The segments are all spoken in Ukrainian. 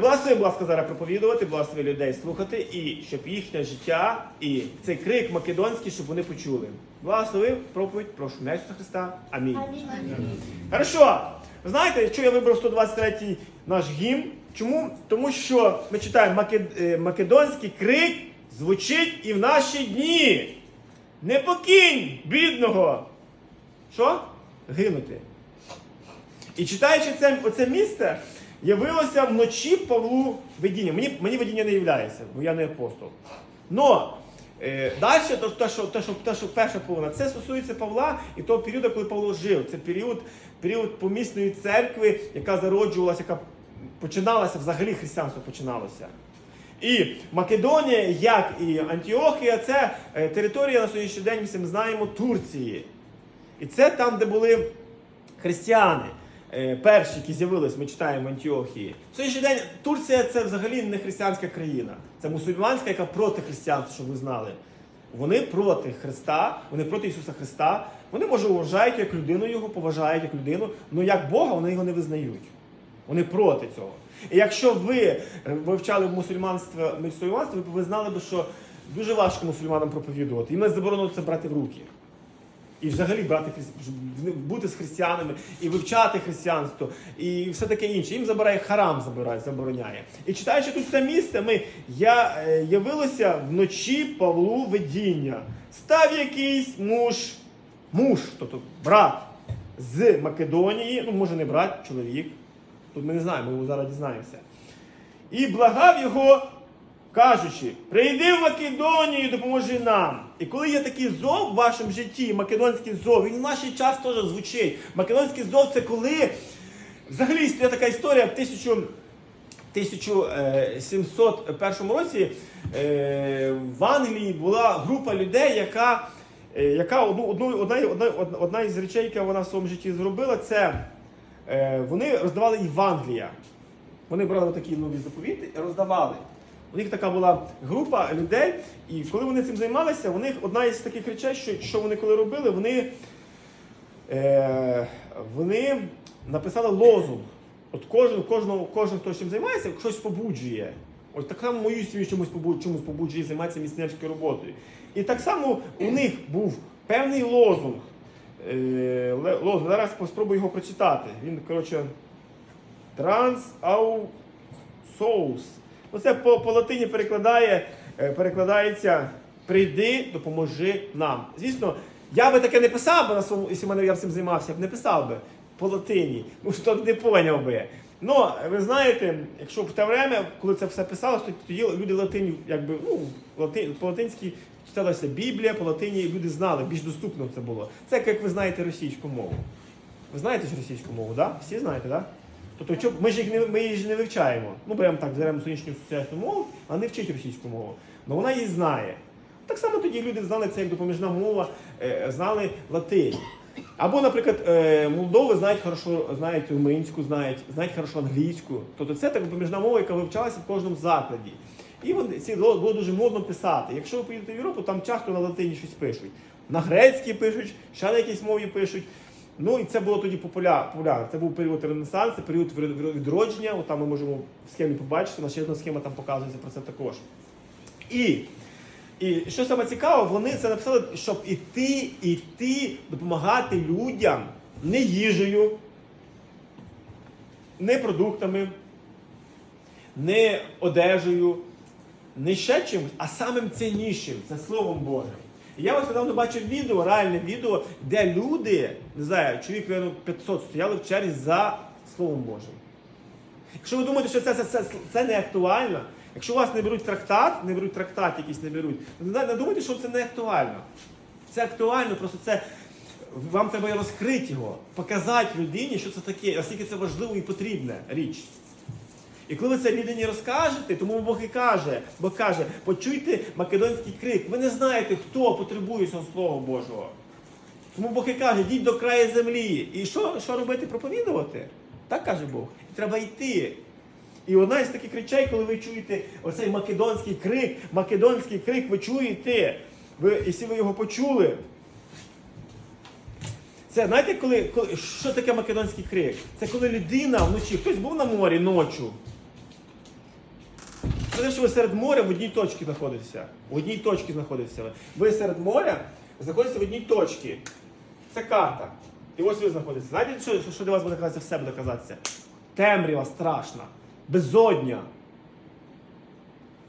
Благослови, будь ласка, зараз проповідувати, благослови людей слухати, і щоб їхнє життя і цей крик македонський, щоб вони почули. Благослови проповідь, прошу на Ісуса Христа. Амінь. Хорошо. Ви знаєте, що я вибрав 123-й наш гімн? Чому? Тому що ми читаємо «Макед- е, македонський крик звучить і в наші дні. Не покинь бідного. Що? Гинути. І читаючи це, оце місце, явилося вночі Павлу видіння. Мені, мені видіння не являється, бо я не апостол. Но е, далі, то, те, що, те, що, те, що перша половина, це стосується Павла і того періоду, коли Павло жив. Це період, період помісної церкви, яка зароджувалася, яка починалася, взагалі християнство починалося. І Македонія, як і Антіохія, це е, територія на сьогоднішній день, ми знаємо, Турції. І це там, де були християни. Е, Перші, які з'явились, ми читаємо в Антіохії. В сьогоднішній день Турція це взагалі не християнська країна. Це мусульманська, яка проти християнства, щоб ви знали. Вони проти Христа, вони проти Ісуса Христа. Вони, може, вважають як людину його, поважають як людину, але як Бога вони його не визнають. Вони проти цього. І якщо ви е, вивчали мусульманство, мусульманство, ви знали би, що дуже важко мусульманам проповідувати. Їм не заборонено це брати в руки. І взагалі брати христи- бути з християнами і вивчати християнство, і все таке інше. Їм забирає харам, забирає, забороняє. І читаючи тут це місце, ми я е, явилося вночі Павлу видіння. Став якийсь муж, муж, тобто брат з Македонії, ну може не брат, чоловік. Тут ми не знаємо, ми його зараз дізнаємося. І благав його, кажучи: прийди в Македонію, і допоможи нам. І коли є такий зов в вашому житті, македонський зов, він в наш час теж звучить. Македонський зов це коли взагалі є така історія в тисячу. 1701 році е, в Англії була група людей, яка, е, яка одну, одну, одна, одна, одна, із речей, яка вона в своєму житті зробила, це е, вони роздавали Євангелія. Вони брали такі нові заповіти і роздавали. У них така була група людей, і коли вони цим займалися, у них одна із таких речей, що, що вони коли робили, вони, е, вони написали лозунг. От кожен, кожного, кожен, хто чим займається, щось побуджує. От так само мою сім'ю чомусь побуджує, чомусь побуджує займатися місіонерською роботою. І так само у них був певний лозунг. Е, лозунг. Зараз спробую його прочитати. Він, коротше, Транс ау Ну, по, по латині перекладає, е, перекладається прийди, допоможи нам. Звісно, я би таке не писав би на своєму, якщо я б цим займався, я б не писав би по латині. Ну, що не поняв би. Ну, ви знаєте, якщо в те время, коли це все писалось, то тоді люди латині, якби, ну, лати, по-латинськи читалася Біблія, по латині люди знали, більш доступно це було. Це як ви знаєте російську мову. Ви знаєте ж російську мову, так? Да? Всі знаєте, так? Да? Тобто, що- ми ж їх не ми її ж не вивчаємо. Ну, беремо так, беремо сьогоднішню сучасну мову, а не вчить російську мову. Але вона її знає. Так само тоді люди знали це як допоміжна мова, е, знали латинь. Або, наприклад, е, Молдови знають хорошо, знають румунську, знають, знають хорошо англійську. Тобто це так допоміжна мова, яка вивчалася в кожному закладі. І вони, ці було дуже модно писати. Якщо ви поїдете в Європу, там часто на латині щось пишуть. На грецькій пишуть, ще на якійсь мові пишуть. Ну і це було тоді популя- популярно. Це був період Ренесансу, період відродження. От там ми можемо в схемі побачити, ще одна схема там показується про це також. І, і що саме цікаво, вони це написали, щоб іти, іти, допомагати людям не їжею, не продуктами, не одежею, не ще чимось, а самим ціннішим це Словом Божим. І Я ось недавно бачив відео, реальне відео, де люди, не знаю, чоловік наверно, 500 стояли в черзі за Словом Божим. Якщо ви думаєте, що це, це, це, це не актуально, якщо у вас не беруть трактат, не беруть трактат якийсь не беруть, не, не думайте, що це не актуально. Це актуально, просто це вам треба розкрити його, показати людині, що це таке, наскільки це важливо і потрібна річ. І коли ви це людині розкажете, тому Бог і каже, Бог каже, почуйте македонський крик. Ви не знаєте, хто потребує цього Слова Божого. Тому Бог і каже, йдіть до краю землі. І що, що робити? Проповідувати? Так каже Бог. І треба йти. І одна із таких речей, коли ви чуєте оцей македонський крик, македонський крик ви чуєте. Ви, якщо ви його почули, це знаєте, коли, коли що таке македонський крик? Це коли людина вночі, хтось був на морі ночі. Сказав, що ви серед моря в одній точці знаходитеся. В одній точці знаходитеся. ви. Ви серед моря знаходитеся в одній точці. Це карта. І ось ви знаходитеся. Знаєте, що, що для вас буде казатися, все буде казатися? Темрява страшна, безодня.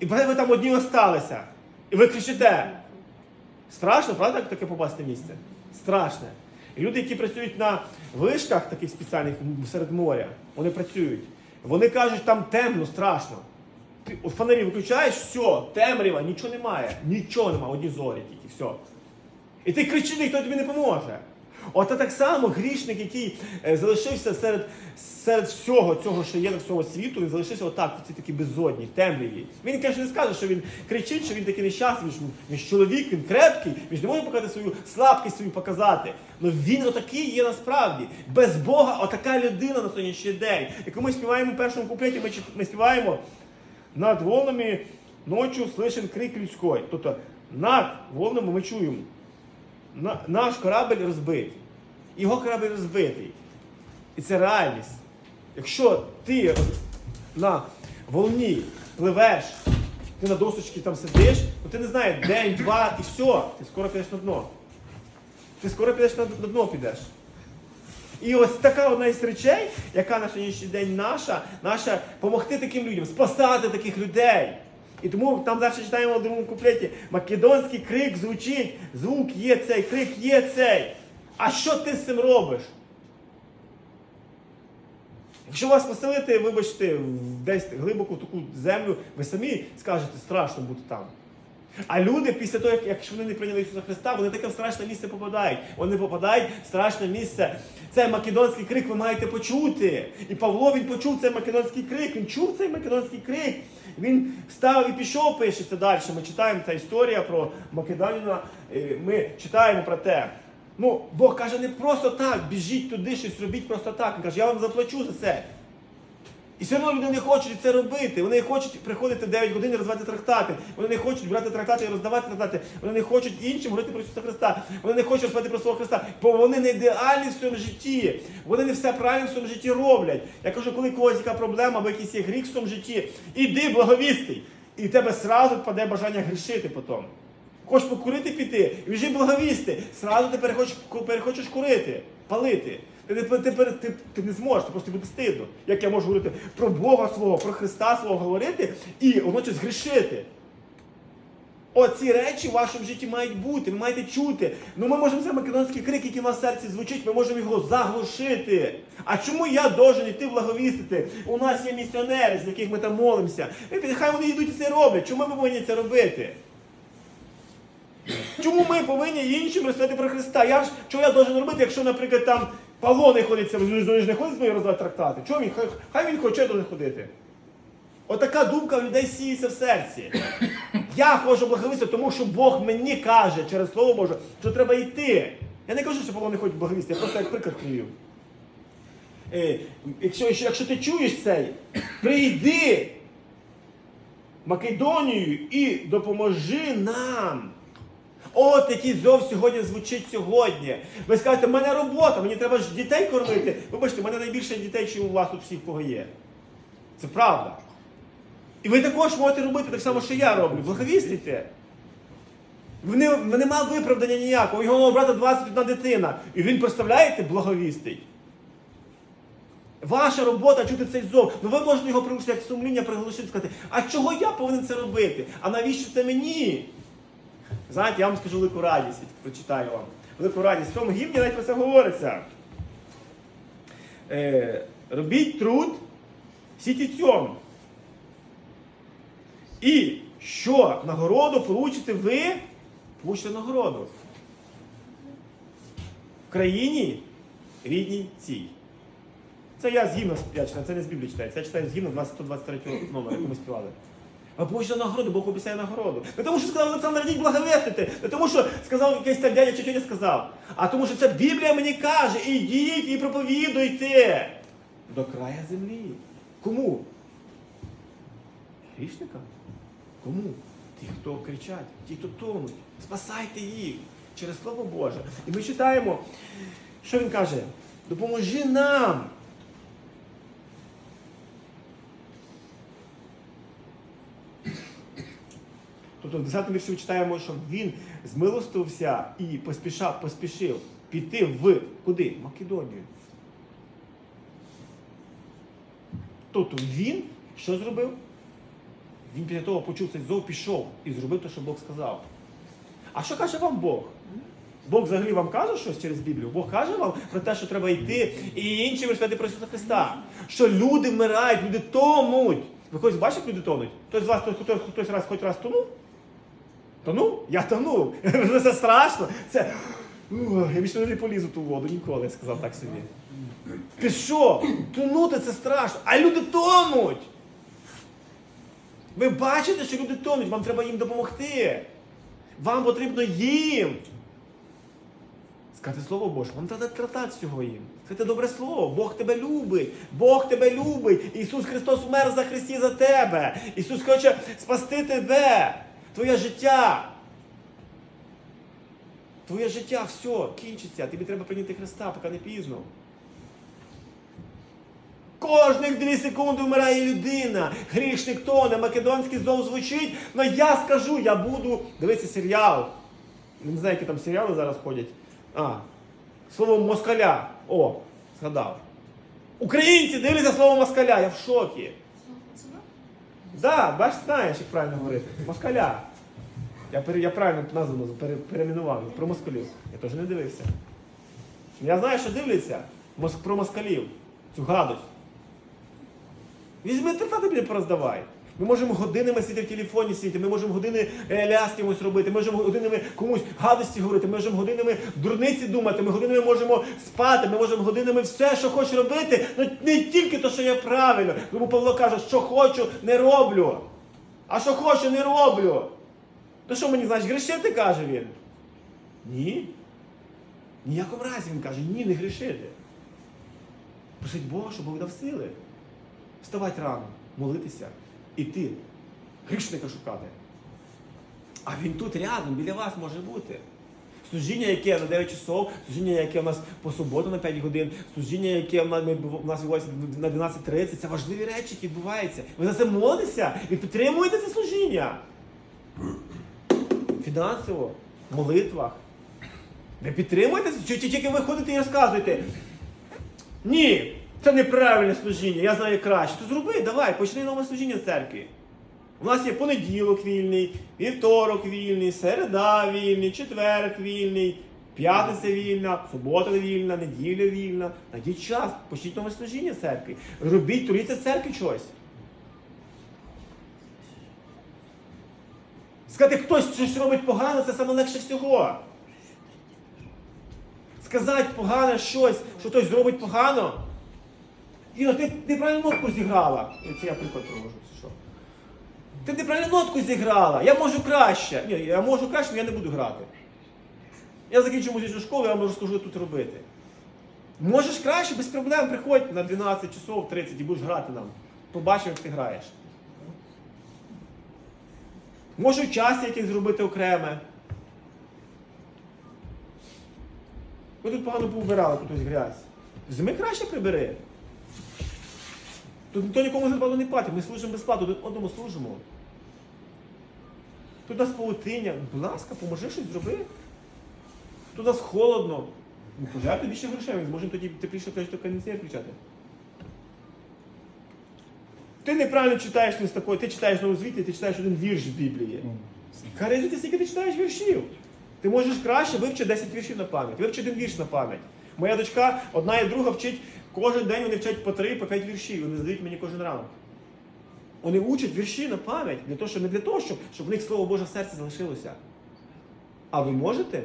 І ви там одні осталися. І ви кричите. Страшно, правда, таке попасти місце? Страшне. І люди, які працюють на вишках таких спеціальних серед моря, вони працюють. Вони кажуть, там темно, страшно. Ти фонарі виключаєш, все, темрява, нічого немає. Нічого немає, одні зорі тільки, все. І ти кричиш, ніхто тобі не поможе. От так само грішник, який е, залишився серед, серед всього цього, що є на всього світу, він залишився отак, в цій такій безодні, темряві. Він, звісно, не скаже, що він кричить, що він такий нещасний, він він чоловік, він крепкий, він ж не може показати свою слабкість свою показати. Ну він отакий є насправді. Без Бога отака людина на сьогоднішній день. Яку ми співаємо в першому куплеті, ми, ми співаємо над волнами ночі слышен крик людський. Тобто над волнами ми чуємо. На- наш корабль розбитий. Його корабль розбитий. І це реальність. Якщо ти на волні пливеш, ти на досочці там сидиш, то ти не знаєш, день, два і все, ти скоро підеш на дно. Ти скоро підеш на, на дно підеш. І ось така одна із речей, яка на сьогоднішній день наша, наша допомогти таким людям, спасати таких людей. І тому там далі читаємо в другому куплеті, македонський крик звучить, звук є цей, крик є цей. А що ти з цим робиш? Якщо вас поселити, вибачте, десь глибоко в таку землю, ви самі скажете, страшно бути там. А люди після того, як якщо вони не прийняли Ісуса Христа, вони таке в страшне місце попадають. Вони попадають в страшне місце. Це македонський крик, ви маєте почути. І Павло він почув цей македонський крик, він чув цей македонський крик. Він став і пішов, пишеться далі. Ми читаємо ця історія про Македонина. е, Ми читаємо про те. Ну, Бог каже, не просто так, біжіть туди, щось робіть просто так. Він каже, я вам заплачу за це. І все одно люди не хочуть це робити. Вони хочуть приходити 9 годин і розвивати трактати. Вони не хочуть брати трактати і роздавати трактати. Вони не хочуть іншим говорити про Ісуса Христа. Вони не хочуть розповідати про свого Христа. Бо вони не ідеальні в своєму житті. Вони не все правильно в своєму житті роблять. Я кажу, коли у когось яка проблема або якийсь є гріх в своєму житті, іди благовісти. І в тебе сразу впаде бажання грішити потім. Хочеш покурити піти, вже благовісти. Сразу ти перехочеш, перехочеш курити, палити. Ти, ти, ти, ти, не зможеш, ти просто буде стидно. Як я можу говорити про Бога свого, про Христа свого говорити і водночас грішити. Оці речі в вашому житті мають бути, ви маєте чути. Ну ми можемо цей македонський крик, який в нас в серці звучить, ми можемо його заглушити. А чому я должен йти благовістити? У нас є місіонери, з яких ми там молимося. І Хай вони йдуть і це роблять. Чому ми повинні це робити? Чому ми повинні іншим розповідати про Христа? Я ж що я должен робити, якщо, наприклад, там Павло не ходить, він ж не ходить з мною роздавати трактати? Чому він? Хай, хай він хоче должен ходити. Отака думка в людей сіється в серці. Я хочу благовістити, тому що Бог мені каже через Слово Боже, що треба йти. Я не кажу, що Павло не хоче благовістити, я просто як приклад привів. Е, якщо, якщо, ти чуєш цей, прийди Македонію і допоможи нам. От який зов сьогодні звучить сьогодні. Ви скажете, в мене робота, мені треба ж дітей кормити. Вибачте, в мене найбільше дітей, ніж у вас тут всіх кого є. Це правда. І ви також можете робити так само, що я роблю. Благовістите. Не- нема виправдання ніякого. У його брата 21 дитина. І він, представляєте, благовістить. Ваша робота чути цей зов. Ну ви можете його приглушити, як сумління приглушити, сказати, а чого я повинен це робити? А навіщо це мені? Знаєте, я вам скажу велику радість, прочитаю вам. Велику радість. В цьому гімні навіть про це говориться. Е, робіть труд сітіцьом. І що нагороду получите ви, получите нагороду. В країні рідній цій. Це я з гімна я читаю, це не з Біблії читаю. Це я читаю з гімна 123 номер, яку ми співали. Ви получите нагороду, Бог обіцяє нагороду. Не тому, що сказав Олександр, йдіть благовестити. Не тому, що сказав якийсь там дядя чи тетя сказав. А тому, що це Біблія мені каже, ідіть і проповідуйте. До края землі. Кому? Грішникам? Кому? Ті, хто кричать, ті, хто тонуть. Спасайте їх через Слово Боже. І ми читаємо, що він каже? Допоможи нам. Тобто в 10 вірші читаємо, що він змилостився і поспішав, поспішив піти в куди? Македонію. Тобто він що зробив? Він після того почув цей зов, пішов і зробив те, що Бог сказав. А що каже вам Бог? Бог взагалі вам каже щось через Біблію? Бог каже вам про те, що треба йти і інші розповідати про Ісуса Христа. Що люди вмирають, люди тонуть. Ви хоч бачите, як люди тонуть? Хтось з вас хтось, хтось раз хоч раз тонув? Тонув? Я тонув. Це страшно. Це. Ух, Я більше не полізу в ту воду, ніколи я сказав так собі. Ти що? Тонути це страшно, а люди тонуть. Ви бачите, що люди тонуть, вам треба їм допомогти. Вам потрібно їм. Сказати слово Боже, вам треба тратати цього їм. Сказати добре слово. Бог тебе любить. Бог тебе любить. Ісус Христос умер за Христі за тебе. Ісус хоче спасти тебе. Твоє життя. Твоє життя все, кінчиться. Тобі треба прийняти Христа, поки не пізно. Кожних дві секунди вмирає людина. Грішник тоне, македонський зов звучить. але я скажу, я буду дивитися серіал. Не знаю, які там серіали зараз ходять. А, слово москаля. О, згадав. Українці дивляться слово москаля, я в шокі. Да, бач, знаєш, як правильно говорити. Москаля. Я, я правильно назву пере, перейменував про москалів. Я теж не дивився. Я знаю, що дивляться про москалів. Цю гадость. Візьми та тобі пороздавай. Ми можемо годинами сидіти в телефоні сидіти, ми можемо години е, ляс робити, ми можемо годинами комусь гадості говорити, ми можемо годинами дурниці думати, ми годинами можемо спати, ми можемо годинами все, що хочеш робити, ну не тільки те, що є правильно. Тому Павло каже, що хочу, не роблю. А що хочу, не роблю. То що мені значить грішити, каже він? Ні. Ніякому разі він каже, ні, не грішити. Просить Бога, щоб Бог дав сили. Вставати рано, молитися, іти, грішника шукати. А він тут рядом, біля вас може бути. Служіння, яке на 9 часов, служіння, яке у нас по суботу на 5 годин, служіння, яке у нас відбувається на 12.30, це важливі речі, які відбуваються. Ви за це молитеся і підтримуєте це служіння. Фінансово, в молитвах. Ви підтримуєте це? Чи тільки ви ходите і розказуєте? Ні, це неправильне служіння, я знаю краще. То зроби, давай, почни нове служіння церкві. У нас є понеділок вільний, вівторок вільний, середа вільний, четверг вільний, п'ятниця вільна, субота вільна, неділя вільна. Найдіть час, почніть нове служіння церкві. Робіть, туріться в церкві щось. Сказати, хтось щось робить погано, це саме легше всього. Сказати погане щось, що хтось зробить погано. Іно, ти неправильну нотку зіграла. Це я приклад провожу. Що? Ти неправильну нотку зіграла. Я можу краще. Ні, я можу краще, але я не буду грати. Я закінчу музичну школу, я можу скажу тут робити. Можеш краще, без проблем, приходь на 12 часов 30 і будеш грати нам. Побачимо, як ти граєш. Можу час якийсь зробити окреме. Ви тут погано поубирали тут грязь. Зими краще прибери. Тут ніхто нікому зарплату не платить, ми служимо безплатно, тут одному служимо. Тут у нас паутиня. Будь ласка, поможи щось зроби. Тут у нас холодно. Ну, пожалуйста, більше грошей, ми зможемо тоді тепліше то кондиціонер включати. Ти неправильно читаєш не з такої, ти читаєш нову звіті, ти читаєш один вірш з Біблії. Хай ти скільки ти читаєш віршів. Ти можеш краще вивчити 10 віршів на пам'ять, вивчи один вірш на пам'ять. Моя дочка, одна і друга вчить, кожен день вони вчать по три, по п'ять віршів, вони здають мені кожен ранок. Вони учать вірші на пам'ять, для того, щоб, не для того, щоб, щоб в них слово Боже в серці залишилося. А ви можете?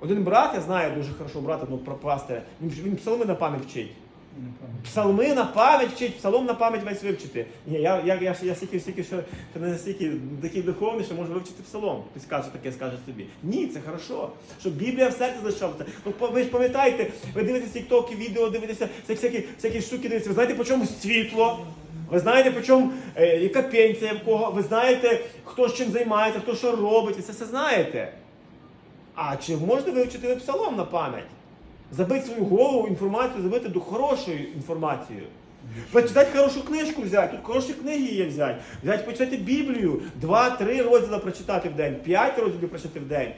Один брат, я знаю дуже хорошо брата, ну, пропасти, він, він псалми на пам'ять вчить. Псалми на пам'ять вчить, псалом на пам'ять весь вивчити. Ні, я, я, я, я стільки, стільки, що що не настільки такий духовний, що можу вивчити псалом. Хтось каже, таке скаже собі. Ні, це хорошо. Щоб Біблія в серці залишалася. Ну, ви ж пам'ятаєте, ви дивитеся тіктоки, відео, дивитеся всякі, всякі, штуки, дивитеся. Ви знаєте, по чому світло? Ви знаєте, по чому, е, яка пенсія в кого, ви знаєте, хто з чим займається, хто що робить, ви це все знаєте. А чи можете вивчити ви псалом на пам'ять? Забити свою голову інформацію, забити до хорошою інформацією. Прочитати хорошу книжку взяти, тут хороші книги є взяти. Взяти, почитати Біблію, два-три розділи прочитати в день, п'ять розділів прочитати в день.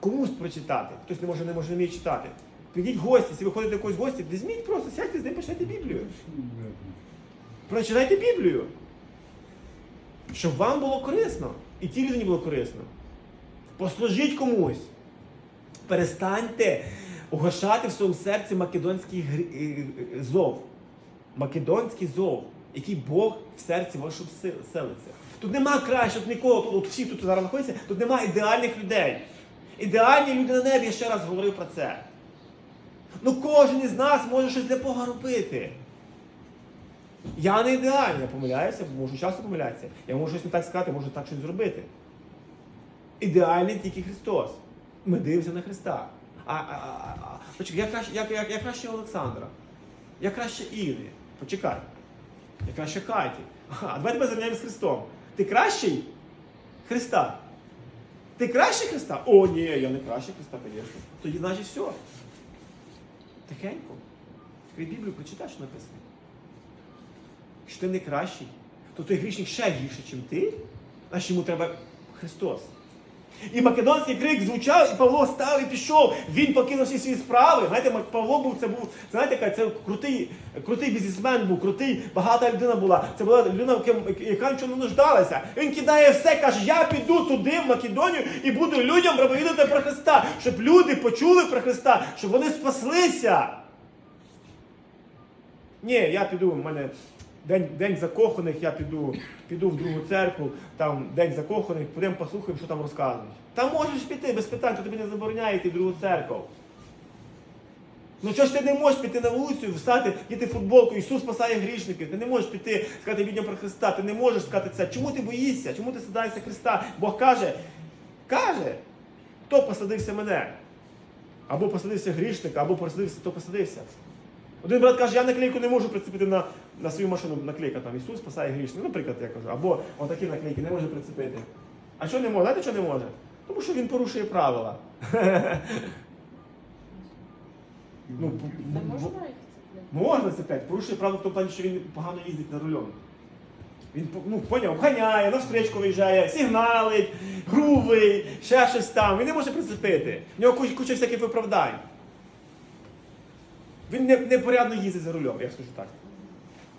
Комусь прочитати. Хтось не може, не може вміє читати. Підіть в гості, якщо ви до якогось гості, візьміть просто, сядьте з ним, почитайте Біблію. Прочитайте Біблію. Щоб вам було корисно. І тій людині було корисно. Послужіть комусь. Перестаньте угошати в своєму серці македонський е, е, зов. Македонський зов, який Бог в серці вашому селиться. Тут нема краще, нікого, тут от всі тут зараз знаходяться, тут нема ідеальних людей. Ідеальні люди на небі, я ще раз говорив про це. Ну кожен із нас може щось для Бога робити. Я не ідеальний, я помиляюся, можу часто помилятися. Я можу щось не так сказати, можу так щось зробити. Ідеальний тільки Христос. Ми дивимося на Христа. А, а, а, а, почекай, я краще, я, я, я краще Олександра. Я краще Іри. Почекай. Я краще Каті. Ага, давайте ми зрівняємо з Христом. Ти кращий Христа? Ти краще Христа? О, ні, я не краще Христа, звісно. Тоді значить все. Тихенько. Відкрий Біблію, прочитай, що написано. Що ти не кращий, то той грішник ще гірше, ніж ти, значить йому треба Христос. І македонський крик звучав, і Павло став і пішов. Він покинув всі свої справи. Знаєте, Павло був, це був, знаєте, це крутий, крутий бізнесмен був, крутий, багата людина була. Це була людина, яка- нічого не нуждалася. Він кидає все, каже, я піду туди, в Македонію, і буду людям проповідати про Христа, щоб люди почули про Христа, щоб вони спаслися. Ні, я піду, в мене день, день закоханих, я піду, піду в другу церкву, там день закоханих, підемо послухаємо, що там розказують. Там можеш піти без питань, то тобі не забороняє йти в другу церкву. Ну чого ж ти не можеш піти на вулицю, встати, діти футболку, Ісус спасає грішників. Ти не можеш піти сказати людям про Христа, ти не можеш сказати це. Чому ти боїшся? Чому ти садаєшся Христа? Бог каже, каже, хто посадився мене? Або посадився грішник, або посадився, хто посадився. Один брат каже, я наклейку не можу прицепити на, на свою машину наклейка там Ісус спасає грішник. Наприклад, я кажу, або отакі наклейки не може прицепити. А що не може? Знаєте, що не може? Тому що він порушує правила. Ну, Не можна їх цепляти? Можна цепляти, порушує правила в тому плані, що він погано їздить на рулем. Він ну, поняв, ганяє, на встречку виїжджає, сигналить, грубий, ще щось там. Він не може прицепити. В нього куча всяких виправдань. Він не, непорядно їздить за рулем, я скажу так.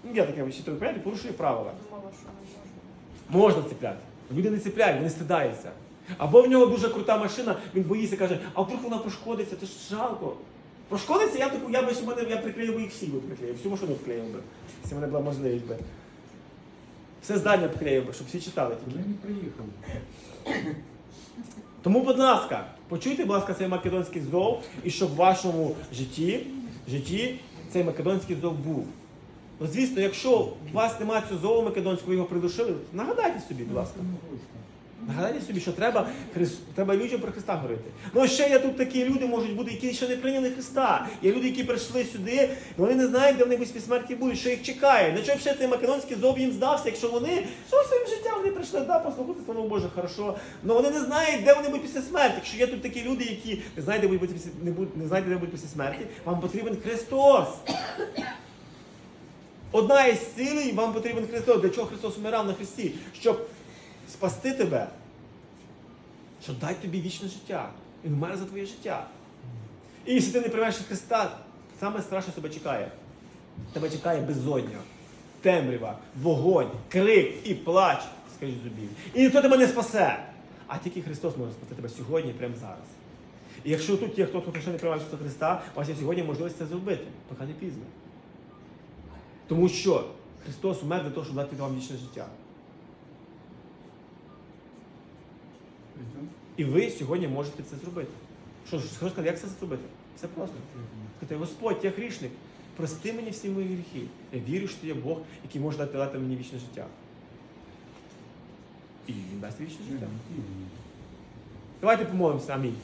Ну, я таке вважаю, порядок, порушує правила. Думала, що не можна. Можна цепляти. Люди не цепляють, вони стидаються. Або в нього дуже крута машина, він боїться, каже, а вдруг вона пошкодиться, це ж жалко. Пошкодиться, я таку, я би якщо мене я приклеїв би їх всі би приклеїв, всю машину вклеїв би, якщо в мене була можливість би. Все здання вклеїв би, щоб всі читали тільки. Я не приїхав. Тому, будь ласка, почуйте, будь ласка, цей македонський зов, і щоб в вашому житті, житті цей македонський зов був. Ну, звісно, якщо у вас немає цього зову македонського, ви його придушили, нагадайте собі, будь ласка. Нагадайте собі, що треба, Хрис- треба людям про Христа говорити. Ну ще є тут такі люди можуть бути, які ще не прийняли Христа. Є люди, які прийшли сюди, вони не знають, де вони після смерті будуть, що їх чекає. На чому ще цей македонський зов їм здався, якщо вони що своїм життям вони прийшли, да, послухати слово Боже, хорошо. Але вони не знають, де вони будуть після смерті. Якщо є тут такі люди, які не знають, де будуть після не будуть, не знають, де будуть після смерті, вам потрібен Христос. Одна із цілей вам потрібен Христос. Для чого Христос умирав на Христі? Щоб спасти тебе, щоб дати тобі вічне життя. Він вмер за твоє життя. І якщо ти не приймаєш Христа, саме страшне тебе чекає. Тебе чекає безодня, темрява, вогонь, крик і плач, скажіть зубів. І ніхто тебе не спасе. А тільки Христос може спасти тебе сьогодні, прямо зараз. І якщо тут є хто, хто ще не приймає Ісуса Христа, у вас є сьогодні можливість це зробити, поки не пізно. Тому що Христос умер для того, щоб дати вам вічне життя. І ви сьогодні можете це зробити. Що ж, Христос каже, як це зробити? Все просто. Сказати, Господь, я грішник, прости мені всі мої гріхи. Я вірю, що ти є Бог, який може дати, дати мені вічне життя. І він дасть вічне життя. Давайте помолимося. Амінь.